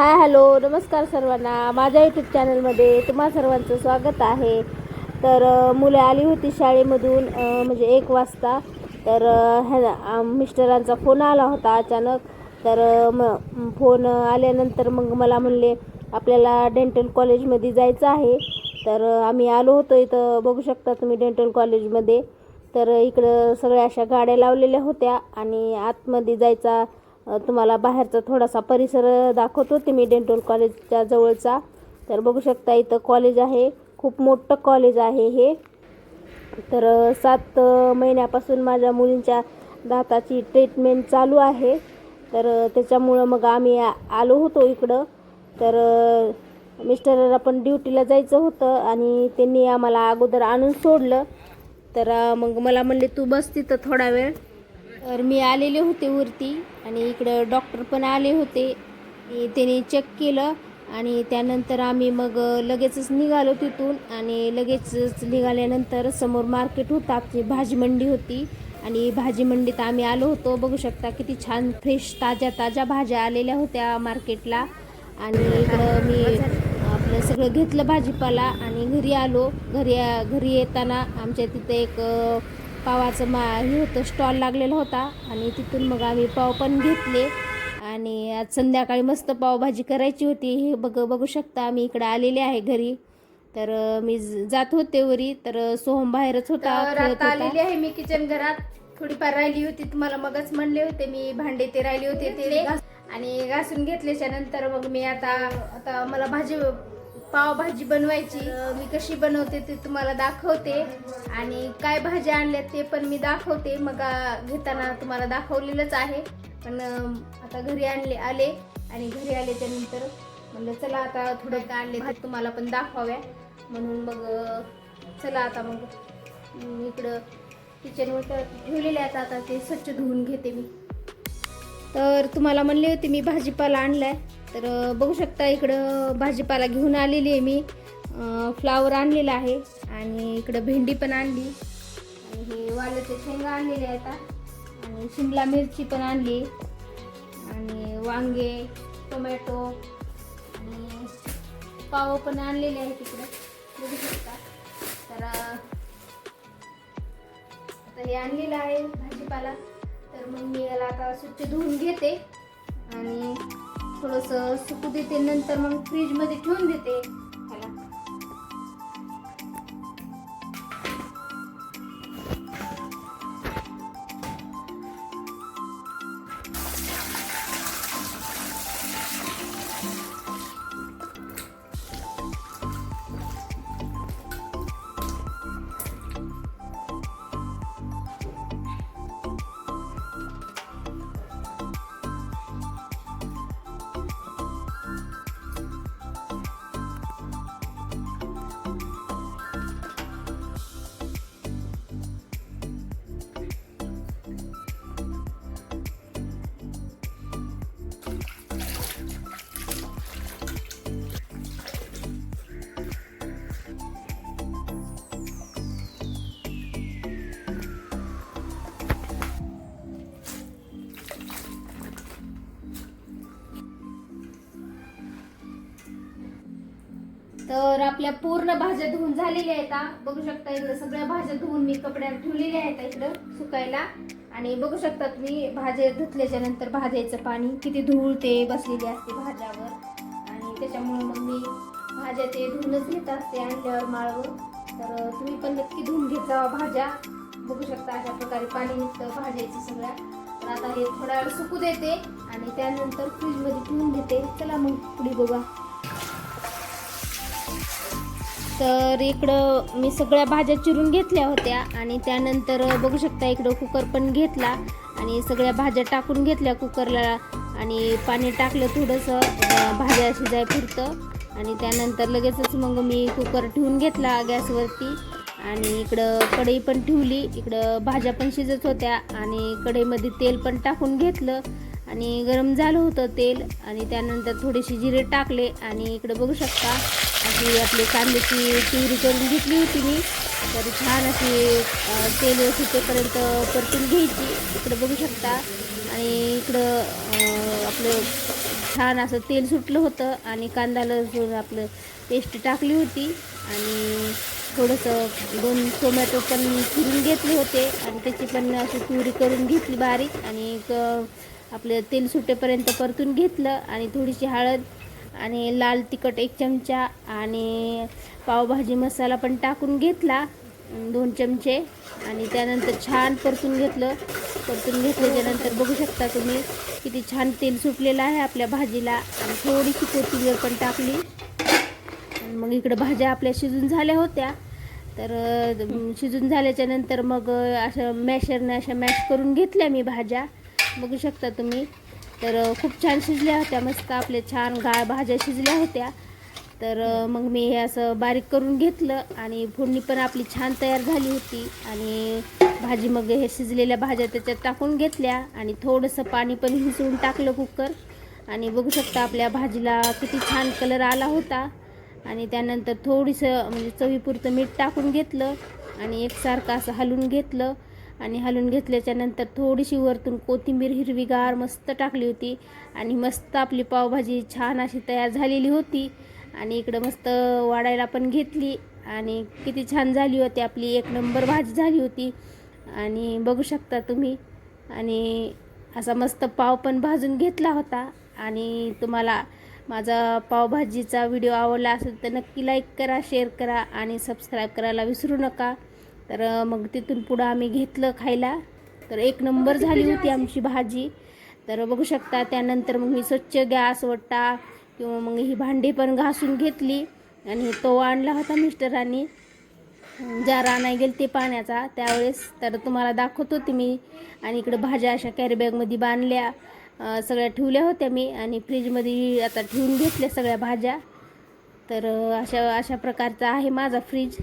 Hi hello नमस्कार सर्वांना. माझ्या यूट्यूब चॅनलमध्ये तुम्हा सर्वांचं स्वागत आहे. तर मुलं आली होती शाळेमधून म्हणजे एक वाजता. तर ह्या मिस्टरांचा फोन आला होता अचानक. तर म फोन आल्यानंतर मग मला म्हणले आपल्याला डेंटल कॉलेजमध्ये जायचं आहे. तर आम्ही आलो होतो इथं. बघू शकता तुम्ही डेंटल कॉलेजमध्ये तर इकडं सगळ्या अशा गाड्या लावलेल्या होत्या आणि आतमध्ये जायचा तुम्हाला बाहेरचा थोडासा परिसर दाखवत. होते मी डेंटल कॉलेजच्या जवळचा. तर बघू शकता इथं कॉलेज आहे. खूप मोठं कॉलेज आहे हे. तर सात महिन्यापासून माझ्या मुलींच्या दाताची ट्रीटमेंट चालू आहे. तर त्याच्यामुळं मग आम्ही आलो होतो इकडं. तर मिस्टरला पण ड्युटीला जायचं होतं आणि त्यांनी आम्हाला अगोदर आणून सोडलं. तर मग मला म्हणले तू बस तिथं थोडा वेळ. तर मी आलेले होते वरती आणि इकडं डॉक्टर पण आले होते. त्याने चेक केलं आणि त्यानंतर आम्ही मग लगेचच निघालो तिथून आणि लगेचच निघाल्यानंतर समोर मार्केट होतं आपली भाजी मंडी होती. आणि भाजी मंडीत आम्ही आलो होतो. बघू शकता किती छान फ्रेश ताज्या ताज्या भाज्या आलेल्या होत्या मार्केटला आणि इकडं मी आपलं सगळं घेतलं भाजीपाला आणि घरी आलो. घरी घरी येताना आमच्या तिथे एक पावाचं मा हे होतं स्टॉल लागलेला होता. आणि तिथून मग आम्ही पाव पण घेतले. आणि आज संध्याकाळी मस्त पावभाजी करायची होती. हे बघ बघू शकता आम्ही इकडे आलेले आहे घरी. तर मी जात होते वरी. तर सोहम बाहेरच होता. आलेली आहे मी किचन घरात. थोडीफार राहिली होती तुम्हाला मगच म्हणले होते मी. भांडे ते राहिले होते ते आणि घासून घेतल्याच्या नंतर मग मी आता आता मला भाजी पावभाजी बनवायची. मी कशी बनवते ते तुम्हाला दाखवते. आणि काय भाज्या आणल्यात ते पण मी दाखवते. मग घेताना तुम्हाला दाखवलेलंच आहे. पण आता घरी आणले आले. आणि घरी आले त्यानंतर म्हणलं चला आता थोडं काय आणले तर तुम्हाला पण दाखवाव्या. म्हणून मग चला आता मग इकडं किचनवर ठेवलेले आहेत. आता ते स्वच्छ धुवून घेते मी. तर तुम्हाला म्हणले होते मी भाजीपाला आणलाय. तर बघू शकता इकडं भाजीपाला घेऊन आलेली आहे मी. फ्लावर आणलेला आहे आणि इकडं भेंडी पण आणली. आणि हे वालाचे शेंगा आणलेले आहेत आता. आणि शिमला मिरची पण आणली. आणि वांगे टोमॅटो आणि पाव पण आणलेले आहेत इकडं. बघू शकता. तर आता हे आणलेलं आहे भाजीपाला. तर मग मी याला आता स्वच्छ धुवून घेते. आणि थोडंसं सुकू देते. नंतर मग फ्रीजमध्ये ठेवून देते. तर आपल्या पूर्ण भाज्या धुवून झालेल्या आहेत बघू शकता इकडे सगळ्या भाज्या धुवून मी कपड्यावर ठेवलेल्या आहेत इकडं सुकायला. आणि बघू शकता तुम्ही भाज्या धुतल्याच्या नंतर भाज्याचं पाणी किती धूळ ते बसलेली असते भाज्यावर. आणि त्याच्यामुळे मग मी भाज्या ते धुवूनच घेत असते आणल्यावर माळवर तर तुम्ही पण नक्की धुवून घेत भाज्या. बघू शकता अशा प्रकारे पाणी निघतं भाज्याचं सगळ्या. तर आता हे थोडा वेळ सुकू देते आणि त्यानंतर फ्रीजमध्ये ठेवून देते चला मग पुढे बघा. तर इकडं मी सगळ्या भाज्या चिरून घेतल्या होत्या आणि त्यानंतर बघू शकता इकडं कुकर पण घेतला आणि सगळ्या भाज्या टाकून घेतल्या कुकरला आणि पाणी टाकलं थोडंसं भाज्या शिजाय पुरतं. आणि त्यानंतर लगेचच मग मी कुकर ठेवून घेतला गॅसवरती आणि इकडं कढई पण ठेवली. इकडं भाज्या पण शिजत होत्या आणि कढईमध्ये तेल पण टाकून घेतलं आणि गरम झालं होतं तेल आणि त्यानंतर थोडेसे जिरे टाकले आणि इकडं बघू शकता अशी आपली कांद्याची प्युरी करून घेतली होती मी. तर छान अशी तेल सुटेपर्यंत परतून घ्यायची. इकडं बघू शकता. आणि इकडं आपलं छान असं तेल सुटलं होतं आणि कांदा लसूण आपलं पेस्ट टाकली होती आणि थोडंसं दोन टोमॅटो पण फिरून घेतले होते आणि त्याची पण अशी प्युरी करून घेतली बारीक आणि आपलं तेल सुटेपर्यंत परतून घेतलं आणि थोडीशी हळद आणि लाल तिखट एक चमचा आणि पावभाजी मसाला पण टाकून घेतला दोन चमचे. आणि त्यानंतर छान परतून घेतलं. परतून घेतल्याच्यानंतर बघू शकता तुम्ही किती छान तेल सुटलेलं आहे आपल्या भाजीला. आणि थोडीशी कोथिंबीर पण टाकली. आणि मग इकडं भाज्या आपल्या शिजून झाल्या होत्या. तर शिजून झाल्याच्यानंतर मग अशा मॅशरने अशा मॅश करून घेतल्या मी भाज्या. बघू शकता तुम्ही. तर खूप छान शिजल्या होत्या मस्त आपल्या छान गाळ भाज्या शिजल्या होत्या. तर मग मी हे असं बारीक करून घेतलं आणि फोडणी पण आपली छान तयार झाली होती आणि भाजी मग हे शिजलेल्या भाज्या त्याच्यात टाकून घेतल्या आणि थोडंसं पाणी पण हिसळून टाकलं कुकर. आणि बघू शकता आपल्या भाजीला किती छान कलर आला होता. आणि त्यानंतर थोडीसं म्हणजे चवीपुरतं मीठ टाकून घेतलं आणि एकसारखं असं हलवून घेतलं. आणि हलवून घेतल्याच्या नंतर थोडीशी वरतून कोथिंबीर हिरवीगार मस्त टाकली होती. आणि मस्त आपली पावभाजी छान अशी तयार झालेली होती. आणि इकडं मस्त वाढायला पण घेतली. आणि किती छान झाली होती आपली एक नंबर भाजी झाली होती. आणि बघू शकता तुम्ही. आणि असा मस्त पाव पण भाजून घेतला होता. आणि तुम्हाला माझा पावभाजीचा व्हिडिओ आवडला असेल तर नक्की लाईक करा शेअर करा आणि सबस्क्राईब करायला विसरू नका. तर मग तिथून पुढं आम्ही घेतलं खायला. तर एक नंबर झाली होती आमची भाजी. तर बघू शकता त्यानंतर मग मी स्वच्छ गॅस वट्टा किंवा मग ही भांडी पण घासून घेतली आणि तो आणला होता मिस्टरांनी. ज्या आणाय गेल ते पाण्याचा त्यावेळेस. तर तुम्हाला दाखवत होती मी. आणि इकडे भाज्या अशा कॅरीबॅगमध्ये बांधल्या सगळ्या ठेवल्या होत्या मी. आणि फ्रीजमध्ये आता ठेवून घेतल्या सगळ्या भाज्या. तर अशा अशा प्रकारचा आहे माझा फ्रीज